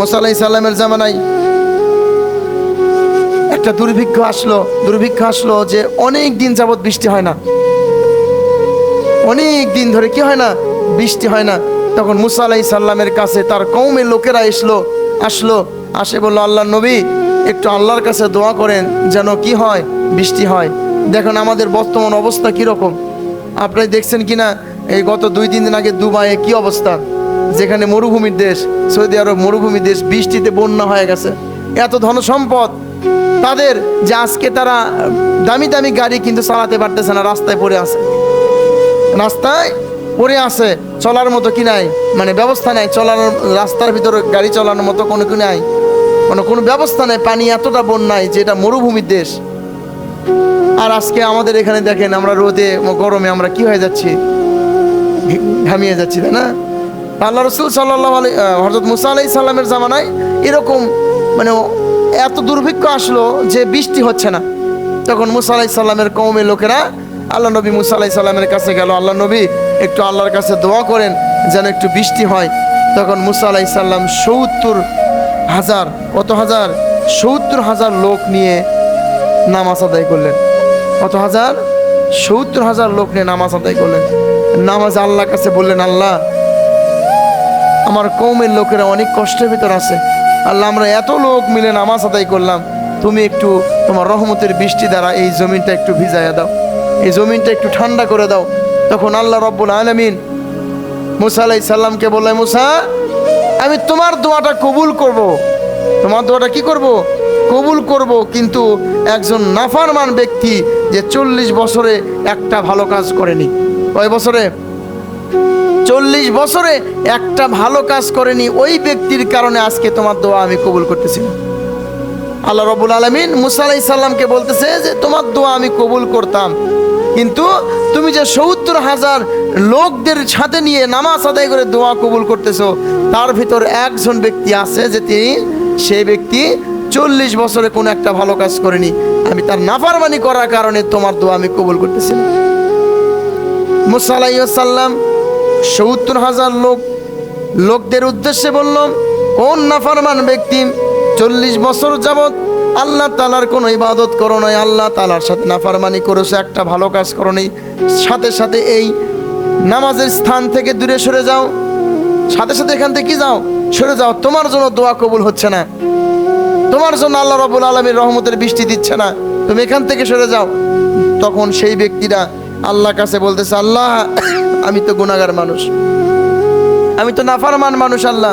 মোসা আলাই সাল্লামের জামানায় একটা দুর্ভিক্ষ আসলো দুর্ভিক্ষ আসলো যে অনেক দিন যাবৎ বৃষ্টি হয় না। অনেক দিন ধরে কি হয় না? বৃষ্টি হয় না। তখন মুসা আলাই সাল্লামের কাছে তার কৌমের লোকেরা এসলো, আসলো, আসে বলল আল্লাহ নবী, একটু আল্লাহর কাছে দোয়া করেন যেন কি হয়? বৃষ্টি হয়। দেখুন আমাদের বর্তমান অবস্থা কীরকম। আপনি দেখছেন কি না এই গত দুই, তিন দিন আগে দুবাইয়ে কি অবস্থা? যেখানে মরুভূমির দেশ, সৌদি আরব মরুভূমির দেশ, বৃষ্টিতে বন্যা হয়ে গেছে। এত ধন সম্পদ। তাদের যে আজকে তারা দামি দামি গাড়ি কিন্তু চালাতে পারতেছে না, রাস্তায় পড়ে আছে। রাস্তায় পড়ে আছে, চলার মতো কি নাই? মানে ব্যবস্থা নাই চলার রাস্তার ভিতরে গাড়ি চালানোর মতো কোনো কি নাই? কোনো কোনো ব্যবস্থা নাই, পানি এতটা বন্যায় যে এটা মরুভূমির দেশ। আর আজকে আমাদের এখানে দেখেন, আমরা রোদে, গরমে আমরা কি হয়ে যাচ্ছি? ঘামিয়ে যাচ্ছি, তাই না? আল্লাহ রসুল সাল্লাহ আলাই হজরত মুসা আলাই সাল্লামের জামানায় এরকম মানে এত দুর্ভিক্ষ আসলো যে বৃষ্টি হচ্ছে না। তখন মুসা আলাই সাল্লামের কৌমের লোকেরা আল্লাহ নবী মুসা আলাই সাল্লামের কাছে গেল, আল্লাহ নবী, একটু আল্লাহর কাছে দোয়া করেন যেন একটু বৃষ্টি হয়। তখন মুসা আলাই সাল্লাম সত্তর হাজার, কত হাজার? সত্তর হাজার লোক নিয়ে নামাজ আদায় করলেন। কত হাজার? সত্তর হাজার লোক নিয়ে নামাজ আদায় করলেন। নামাজ আল্লাহর কাছে বললেন, আল্লাহ আমার কৌমের লোকেরা অনেক কষ্টের ভিতর আছে। আল্লাহ, আমরা এত লোক মিলে নামাজ আদায় করলাম। তুমি একটু তোমার রহমতের বৃষ্টি দ্বারা এই জমিনটা একটু ভিজাইয়া দাও। এই জমিনটা একটু ঠান্ডা করে দাও। তখন আল্লাহ রব্বুল আলমিন মুসা আলাই সাল্লামকে বললেন, মুসা, আমি তোমার দোয়াটা কবুল করব। তোমার দোয়াটা কি করব। কবুল করব কিন্তু একজন নাফারমান ব্যক্তি যে চল্লিশ বছরে একটা ভালো কাজ করেনি। কয় বছরে? চল্লিশ বছরে একটা ভালো কাজ করেনি ওই ব্যক্তির কারণে আজকে তোমার দোয়া আমি কবুল করতেছি। না আল্লাহ রবুল আলমিন মুসা সাল্লামকে বলতেছে যে, তোমার দোয়া আমি কবুল করতাম। কিন্তু তুমি যে সত্তর হাজার লোকদের সাথে নিয়ে নামাজ আদায় করে দোয়া কবুল করতেছো, তার ভিতর একজন ব্যক্তি আছে যে তিনি সেই ব্যক্তি চল্লিশ বছরে কোনো একটা ভালো কাজ করেনি। আমি তার নাফারমানি করার কারণে তোমার দোয়া আমি কবুল করতেছি না। মুসা আলাইসাল্লাম সত্তর হাজার লোক, লোকদের উদ্দেশ্যে বললাম, কোন নাফারমান ব্যক্তি চল্লিশ বছর যাবৎ আল্লাহ তালার কোনো ইবাদত করো নাই, আল্লাহ তালার সাথে নাফারমানি করেছে, একটা ভালো কাজ করো নাই, সাথে সাথে এই নামাজের স্থান থেকে দূরে সরে যাও, সাথে সাথে এখান থেকে কি যাও, সরে যাও, তোমার জন্য দোয়া কবুল হচ্ছে না, তোমার জন্য আল্লাহ রবুল আলমীর রহমতের বৃষ্টি দিচ্ছে না, তুমি এখান থেকে সরে যাও, তখন সেই ব্যক্তিরা আল্লাহ কাছে বলতেছে, আল্লাহ আমি তো গুণাগার মানুষ। আমি তো নাফারমান মানুষ, আল্লাহ।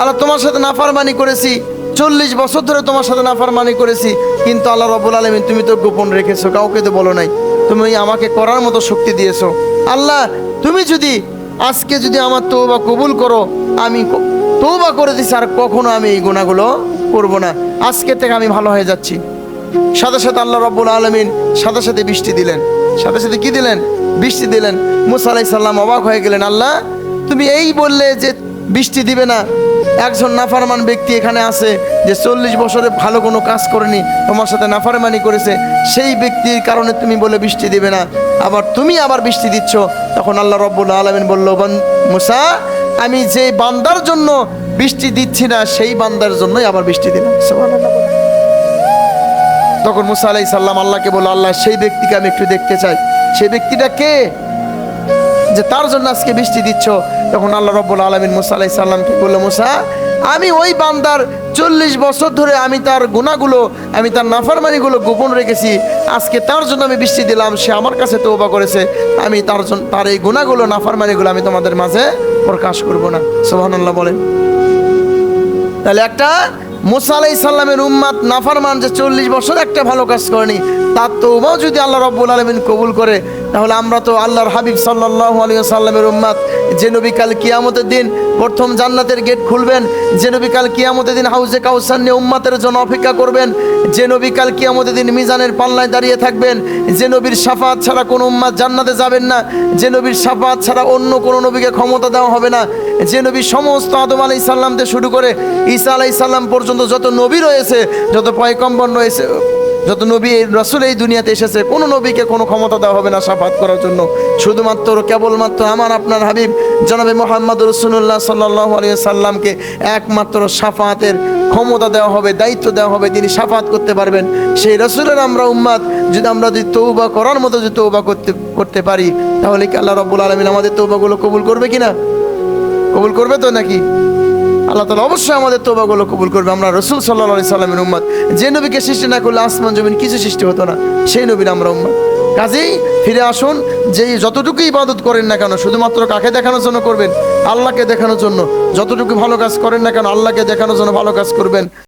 আল্লাহ, তোমার সাথে নাফারমানি করেছি। চল্লিশ বছর ধরে তোমার সাথে নাফারমানি করেছি। কিন্তু আল্লাহ রবুল আলমিন, তুমি তো গোপন রেখেছো, কাউকে তো বলো নাই। তুমি আমাকে করার মতো শক্তি দিয়েছ। আল্লাহ, তুমি যদি আজকে যদি আমার তৌবা কবুল করো, আমি তৌবা করে দিছি, আর কখনো আমি এই গুণাগুলো করব না। আজকে থেকে আমি ভালো হয়ে যাচ্ছি। সাথে সাথে আল্লাহ রব্বুল আলমিন সাথে সাথে বৃষ্টি দিলেন। সাথে সাথে কি দিলেন? বৃষ্টি দিলেন। মুসা আলাই সাল্লাম অবাক হয়ে গেলেন, আল্লাহ, তুমি এই বললে যে বৃষ্টি দিবে না। একজন নাফারমান ব্যক্তি এখানে আছে যে চল্লিশ বছরে ভালো কোনো কাজ করেনি, তোমার সাথে নাফারমানি করেছে। সেই ব্যক্তির কারণে তুমি বলে বৃষ্টি দিবে না। আবার তুমি আবার বৃষ্টি দিচ্ছ। তখন আল্লাহ রব্বুল আলমিন বলল মুসা, আমি যে বান্দার জন্য বৃষ্টি দিচ্ছি না, সেই বান্দার জন্যই আবার বৃষ্টি দিলাম। তখন মুসা আলাই সাল্লাম আল্লাহকে বলল, আল্লাহ, সেই ব্যক্তিকে আমি একটু দেখতে চাই। সেই ব্যক্তিটা কে? যে তার জন্য আজকে বৃষ্টি দিচ্ছ। তখন আল্লাহ রব্বুল আলমিন মুসা আলাই সাল্লামকে বলল, মুসা, আমি ওই বান্দার চল্লিশ বছর ধরে আমি তার গুণাগুলো আমি তার নাফারমানিগুলো গোপন রেখেছি। আজকে তার জন্য আমি বৃষ্টি দিলাম, সে আমার কাছে তৌবা করেছে। আমি তার জন্য তার এই গুণাগুলো নাফারমানিগুলো আমি তোমাদের মাঝে প্রকাশ করব না। সোহানাল্লাহ বলেন। তাহলে একটা মুসা আলাই সাল্লামের উম্মাদ নাফারমান যে চল্লিশ বছর একটা ভালো কাজ করেনি, তার তৌবাও যদি আল্লাহ রব্বুল আলমিন কবুল করে, তাহলে আমরা তো আল্লাহর হাবিব সাল্লাহ আলী সাল্লামের উম্মাদ যে নবী কিয়ামতের দিন প্রথম জান্নাতের গেট খুলবেন, যে নবী কিয়ামতের দিন হাউজে কাউসান নিয়ে উম্মাতের জন্য অপেক্ষা করবেন, যে নবী কাল কিয়ামতের দিন মিজানের পাল্লায় দাঁড়িয়ে থাকবেন, যে নবীর সাফাত ছাড়া কোনো উম্মাদ জান্নাতে যাবেন না, যে নবীর সাফাত ছাড়া অন্য কোনো নবীকে ক্ষমতা দেওয়া হবে না যে নবী সমস্ত আদম আলাই সাল্লামতে শুরু করে ঈসা আলাই সাল্লাম পর্যন্ত যত নবী রয়েছে, যত পয়কম্বর রয়েছে, যত নবী রসুল এই দুনিয়াতে এসেছে, কোনো নবীকে কোনো ক্ষমতা দেওয়া হবে না সাফাত করার জন্য। শুধুমাত্র, কেবলমাত্র আমার, আপনার হাবিব, জনাবে মোহাম্মদ রসুল্লাহ সাল্লাহ সাল্লামকে একমাত্র সাফাতের ক্ষমতা দেওয়া হবে, দায়িত্ব দেওয়া হবে, তিনি সাফাত করতে পারবেন। সেই রসুলের আমরা উম্মাদ, যদি আমরা যদি তৌবা করার মতো যদি তৌবা করতে করতে পারি, তাহলে কি আল্লাহ রব্বুল আলমিন আমাদের তৌবাগুলো কবুল করবে কিনা? কবুল করবে তো নাকি? আল্লাহ তালা অবশ্যই আমাদের তোবাগুলো কবুল করবে। আমরা রসুল সাল্লাহ আলি সাল্লামের উম্মত। যে নবীকে সৃষ্টি না করলে আসমান, জমিন কিছু সৃষ্টি হতো না। সেই নবীর আমরা উম্মত। কাজেই ফিরে আসুন যে যতটুকু ইবাদত করেন না কেন, শুধুমাত্র কাকে দেখানোর জন্য করবেন? আল্লাহকে দেখানোর জন্য। যতটুকু ভালো কাজ করেন না কেন, আল্লাহকে দেখানোর জন্য ভালো কাজ করবেন।